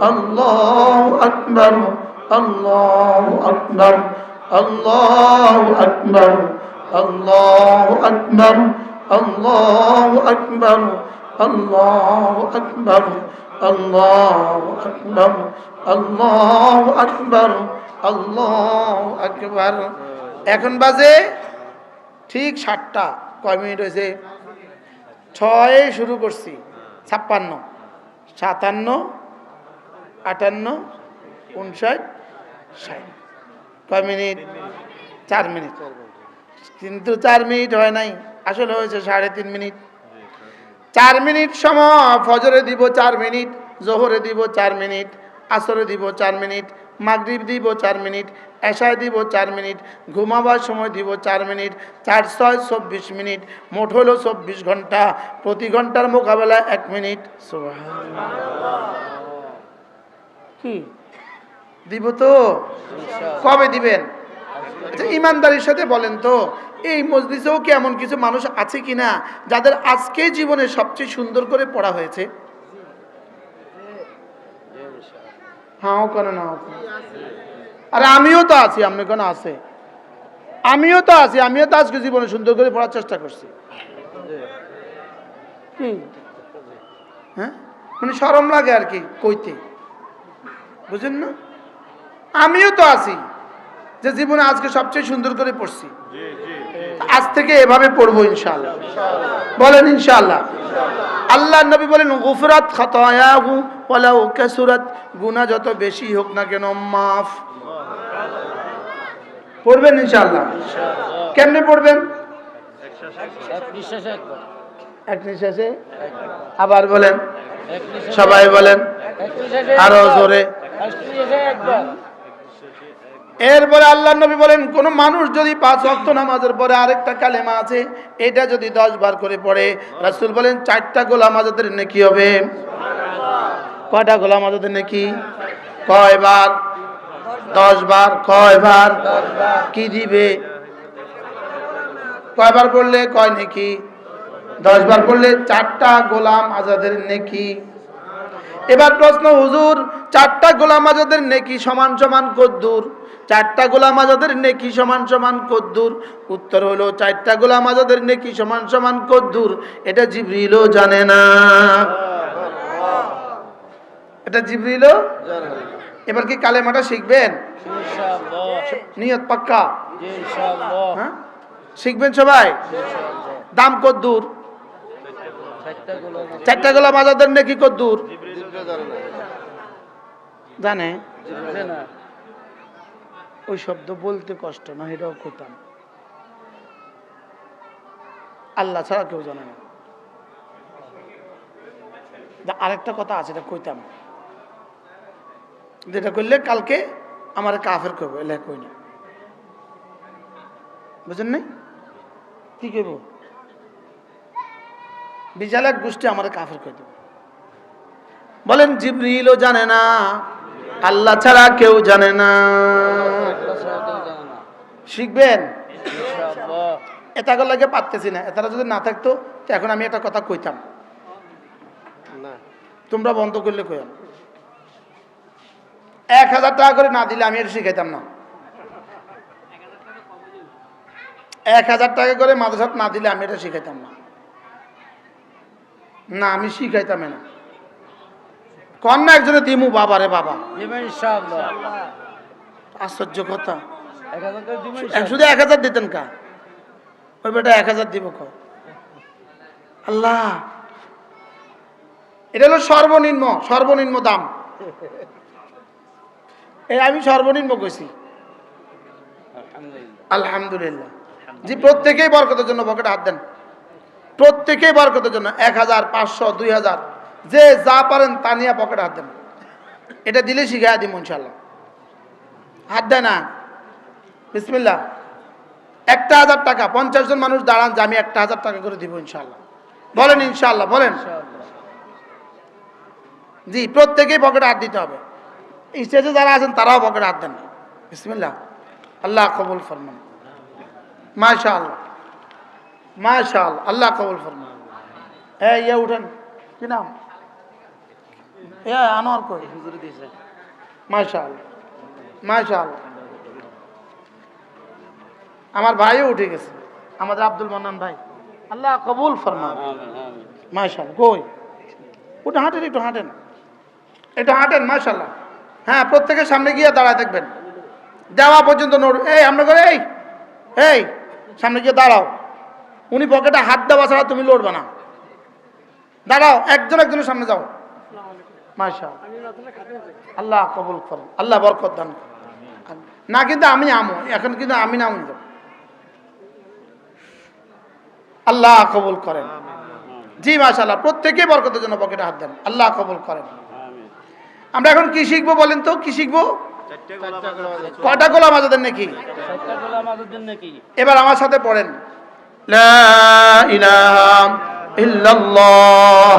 আল্লাহ আকবর আল্লাহ আকবর আল্লাহ আকবর আল্লাহ আকবর আল্লাহ আকবর আল্লাহ আকবর আল্লাহ আকবর আল্লাহ আকবর আল্লাহ আকবর। এখন বাজে ঠিক সাতটা। কয় মিনিট হয়েছে? ছয় শুরু করছি। ছাপ্পান্ন। সাতান্ন আটান্ন, উনষাট, ষাট। কয় মিনিট? চার মিনিট। কিন্তু চার মিনিট হয় নাই। আসলে হয়েছে সাড়ে তিন মিনিট। চার মিনিট সময়, ফজরে দিব চার মিনিট, জোহরে দিব চার মিনিট, আসরে দিব চার মিনিট, মাগরিব দিব চার মিনিট, এশায় দিব চার মিনিট, ঘুমাবার সময় দিব চার মিনিট, চার, ছয়, চব্বিশ মিনিট, মোট হলো চব্বিশ ঘণ্টা। প্রতি ঘণ্টার মোকাবেলা এক মিনিট। কি? দিব তো? কবে দিবেন? আচ্ছা ইমানদারির সাথে বলেন তো এই মসজিদেও কি এমন কিছু মানুষ আছে কিনা যাদের আজকে জীবনে সবচেয়ে সুন্দর করে পড়া হয়েছে? হাও কেন না আরে আমিও তো আছি আপনি কেন আছে? আমিও তো আছি আমিও তো আজকে জীবনে সুন্দর করে পড়ার চেষ্টা করছি। হ্যাঁ? মানে সরম লাগে আর কি কইতে। বুঝেন না? আমিও তো আছি যে জীবনে আজকে সবচেয়ে সুন্দর করে পড়ছি। আজ থেকে এভাবে পড়ব ইনশাল্লাহ বলেন ইনশাল্লাহ আল্লাহ নবী বলেন গুফরাত খাতায়াহু ওয়ালাউ কাসুরাত। গুনাহ যত বেশি হোক না কেন মাফ। পড়বেন ইনশাল্লাহ কেমনে পড়বেন? এক নিঃশ্বাসে আবার বলেন। সবাই বলেন। আরও জোরে। এরপরে আল্লাহ নবী বলেন, কোন মানুষ যদি পাঁচ অক্ত নামাজের পরে আরেকটা কালেমা আছে, এটা যদি দশ বার করে পড়ে, রাসুল বলেন, চারটা গোলাম আজাদের নেকি হবে? কয়টা গোলাম আজাদের নেকি? কয় বার দশ বার কয় বার কি দিবে? কয়বার পড়লে কয় নেকি? দশ বার পড়লে চারটা গোলাম আজাদের নেকি? এবার প্রশ্ন হুজুর চারটা গোলাম আজাদের নেকি সমান সমান কদ্দুর? চারটা গোলাম আজাদের নেকি সমান সমান কদ্দুর? উত্তর হলো চারটা গোলাম আজাদের নেকি সমান সমান কদ্দুর। এটা জিবরিলও জানে না। এটা জিবরিলও এবার কি কালেমাটা শিখবেন? নিয়ত পাক্কা? হ্যাঁ? শিখবেন সবাই? দাম কদ্দুর? চারটা গোলাম আজাদের নেকি কদ্দুর? জানে? ওই শব্দ বলতে কষ্ট না এটাও করতাম আল্লাহ ছাড়া কেউ জানে না। আরেকটা কথা আছে এটা কইতাম যেটা করলে কালকে আমার কাফের করব এলে কই না। বুঝেন নাই? কি করব বিশাল গোষ্ঠী আমার কাফের করে দেবে। বলেন জিবরিলও জানে না আল্লাহ ছাড়া কেউ জানে না। শিখবেন? এটাকে লাগে পারতেছি না। এটারা যদি না থাকতো তো এখন আমি একটা কথা কইতাম। তোমরা বন্ধ করলে কইম এক হাজার টাকা করে না দিলে আমি এটা শিখাইতাম না। এক হাজার টাকা করে মাদ্রাসাত না দিলে আমি এটা শিখাইতাম না। না আমি শিখাইতাম না। কন্যা একজনে দিমু বাবা রে বাবা। আশ্চর্য কথা। শুধু এক হাজার দিতেন কা? ওই বেটা এক হাজার দিব ক? আল্লাহ। এটা হলো সর্বনিম্ন সর্বনিম্ন দাম। এই আমি সর্বনিম্ন কইছি। আলহামদুলিল্লাহ। আলহামদুলিল্লাহ। জি প্রত্যেকেই বরকতের জন্য পকেটে হাত দেন। প্রত্যেকেই বরকতের জন্য। এক হাজার পাঁচশো দুই হাজার। যে যা পারেন তা নিয়ে পকেটে হাত দেন। এটা দিলে শিখাই দিব ইনশাল্লাহ হাত দেয় না। বিসমিল্লা একটা হাজার টাকা, পঞ্চাশ জন মানুষ দাঁড়ান যে আমি একটা হাজার টাকা করে দিব ইনশাল্লাহ বলেন ইনশাল্লাহ বলেন। জি, প্রত্যেকেই পকেটে হাত দিতে হবে। স্টেজে যারা আছেন তারাও পকেটে হাত দেন। বিসমিল্লাহ। আল্লাহ কবুল ফরমান। মাশা আল্লাহ মাশা আল্লাহ আল্লাহ কবুল ফরমান। হ্যাঁ ইয়ে উঠেন। কি নাম? এ আনোয়ার কই? হুজুর দিয়েছে মাশা আল্লাহ আমার ভাইও উঠে গেছে। আমাদের আব্দুল মান্নান ভাই। আল্লাহ কবুল ফরমান আমিন আমিন। কই? ওটা হাঁটেন একটু হাঁটেন। এটা হাঁটেন মাশাল্লাহ হ্যাঁ প্রত্যেকের সামনে গিয়ে দাঁড়ায় দেখবেন দেওয়া পর্যন্ত নড় এই আমরা করে এই এই সামনে গিয়ে দাঁড়াও। উনি পকেটে হাত দেওয়া ছাড়া তুমি লড়বে না। দাঁড়াও একজন একজনের সামনে যাও। আল্লাহ কবুল করেন আল্লাহ বরকত দান করেন। না কিন্তু আমি আমো এখন কিন্তু আমি নাম আল্লাহ কবুল করেন। জি মাশাল্লাহ প্রত্যেকেই বরকতের জন্য পকেটে হাত দেন। আল্লাহ কবুল করেন। আমরা এখন কি শিখব বলেন তো? কি শিখব? কটা গোলাম আজাদের নাকি? এবার আমার সাথে পড়েন। লা ইলাহা ইল্লাল্লাহ।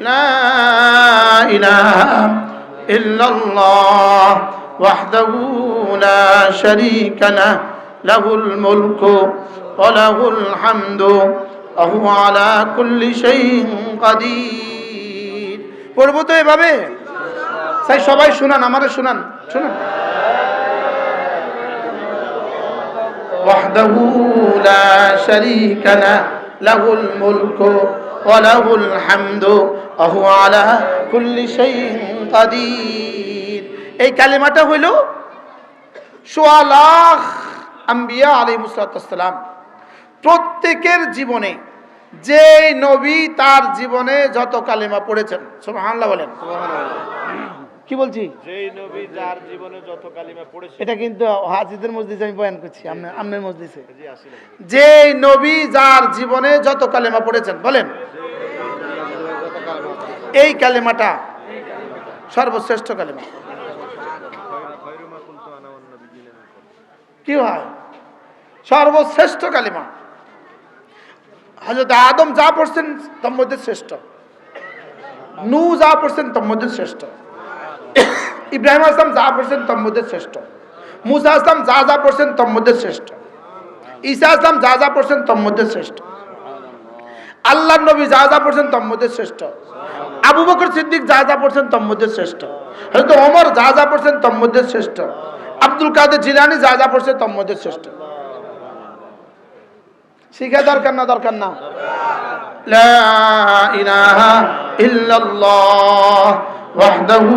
لا إله إلا الله وحده لا شريك له له الملك وله الحمد وهو على كل شيء قدير পড়ব তো এভাবে তাই সবাই শুনান আমারে শুনান শুনুন وحده لا شريك له له الملك وله الحمد وهو على كل شيء قدير এই কালিমাটা হইল সোয়া লাখ আম্বিয়া আলিমুসালাম প্রত্যেকের জীবনে যে নবী তার জীবনে যত কালিমা পড়েছেন সুবহানাল্লাহ বলেন কি বলছি? যেই নবী যার জীবনে যত কালিমা পড়েছে। এটা কিন্তু হাজিদের মসজিদে আমি বয়ান করছি আমনে- আমনের মসজিদে। যে নবী যার জীবনে যত কালেমা পড়েছেন বলেন। এই কালেমাটা সর্বশ্রেষ্ঠ কালেমা। কি হয়? সর্বশ্রেষ্ঠ কালিমা। হজরত আদম যা পড়ছেন তার মধ্যে শ্রেষ্ঠ। নু যা পড়ছেন তার মধ্যে শ্রেষ্ঠ। ইব্রাহিম আসলাম যা পড়ছেন তম্মদের শ্রেষ্ঠ। মুসা আসলাম যা যা পড়ছেন তম্মদের শ্রেষ্ঠ। ঈসা আসলাম যা যা পড়ছেন তম্মদের শ্রেষ্ঠ। আল্লাহ নবী যা যা পড়ছেন তম্মদের শ্রেষ্ঠ। আবু বকর সিদ্দিক যা যা পড়ছেন তম্মদের শ্রেষ্ঠ। হয়তো অমর যা যা পড়ছেন তম্মদের শ্রেষ্ঠ। আব্দুল কাদের জিলানি যা যা পড়ছে তম্মদের শ্রেষ্ঠ। শিখে দরকার না দরকার না। লা ইলাহা ইল্লাল্লাহ ওয়াহদাহু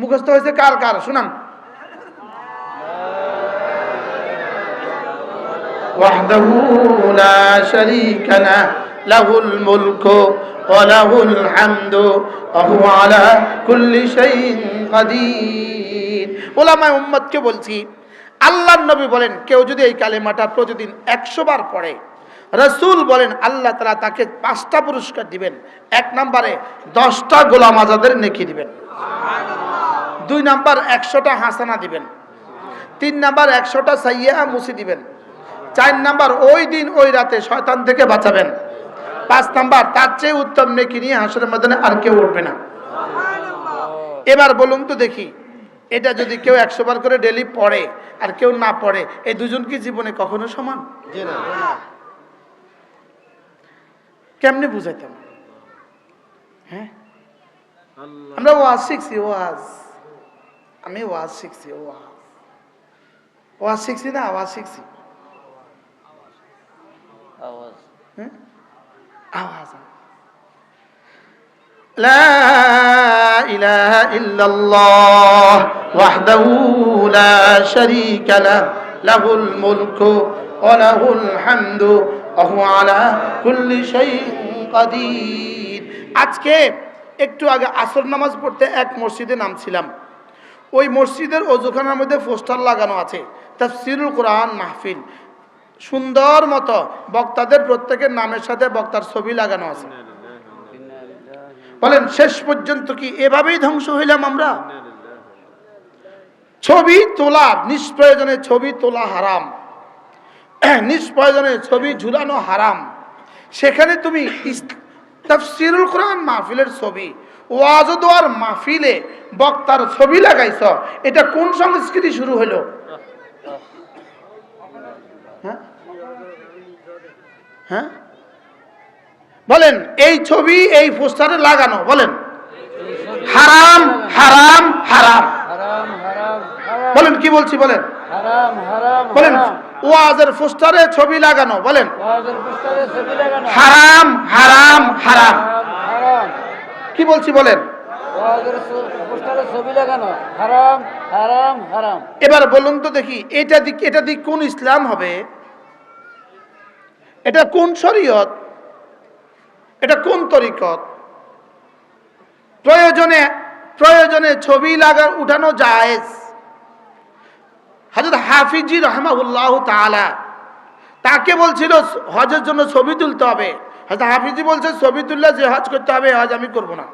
মুখস্থ হয়েছে কার কার শুনান وحده لا شريك له له الملك وله الحمد وهو على كل شيء قدير ওলামায় উম্মতকে বলছি আল্লাহ নবী বলেন কেউ যদি এই কালেমাটা প্রতিদিন একশো বার পড়ে রসুল বলেন আল্লাহ তালা তাকে পাঁচটা পুরস্কার দিবেন এক নম্বরে দশটা গোলাম আজাদের নেকি দিবেন দুই নাম্বার একশোটা হাসানা দিবেন। তিন নাম্বার একশোটা সাইয়া মুসি দিবেন। চার নাম্বার ওই দিন ওই রাতে শয়তান থেকে বাঁচাবেন। পাঁচ নাম্বার তার চেয়ে উত্তম নেকি নিয়ে হাসরের ময়দানে আর কেউ উঠবে না। এবার বলুন তো দেখি এটা যদি কেউ একশো বার করে ডেলি পড়ে আর কেউ না পড়ে এই দুজন কি জীবনে কখনো সমান? কেমনে বুঝাইতাম? হ্যাঁ? আমরা ওয়াজ শিখছি ওয়াজ। আমি ওয়াজ শিখছি ওয়াজ ওয়াজ শিখছি না আওয়াজ শিখছি আওয়াজ হ্যাঁ আওয়াজ لا إله إلا الله وحده لا شريك له له الملك وله الحمد وهو على كل شيء قدير আজকে একটু আগে আসর নামাজ পড়তে এক মসজিদে নামছিলাম ওই মসজিদের অজুখানার মধ্যে পোস্টার লাগানো আছে। তাফসিরুল কোরআন মাহফিল। সুন্দর মতো বক্তাদের প্রত্যেকের নামের সাথে বক্তার ছবি লাগানো আছে। বলেন, শেষ পর্যন্ত কি এভাবেই ধ্বংস হইলাম আমরা? ছবি তোলা, নিষ্প্রয়োজনে ছবি তোলা হারাম। নিষ্প্রয়োজনে ছবি ঝুলানো হারাম। সেখানে তুমি তাফসিরুল কোরআন মাহফিলের ছবি ওয়াজদোয়ার মাহফিলে বক্তার ছবি লাগাইছ। এটা কোন সংস্কৃতি শুরু হলো হ্যাঁ? হ্যাঁ? বলেন এই ছবি এই পোস্টারে লাগানো বলেন। হারাম হারাম হারাম। বলেন কি বলছি বলেন? বলেন ওয়াজের পোস্টারে ছবি লাগানো বলেন। হারাম হারাম হারাম। কি বলছি বলেন? এবার বলুন তো দেখি, এটা দিক এটা দিক কোন ইসলাম হবে? এটা কোন শরীয়ত? এটা কোন তরিকত? প্রয়োজনে প্রয়োজনে ছবি লাগা উঠানো জায়েজ। হাজরত হাফিজি রহমাউল্লাহ তাআলা তাকে বলছিল, হজের জন্য ছবি তুলতে হবে। হাজরত হাফিজি বলছে ছবি তুললে যে হজ করতে হবে আজ আমি করব না।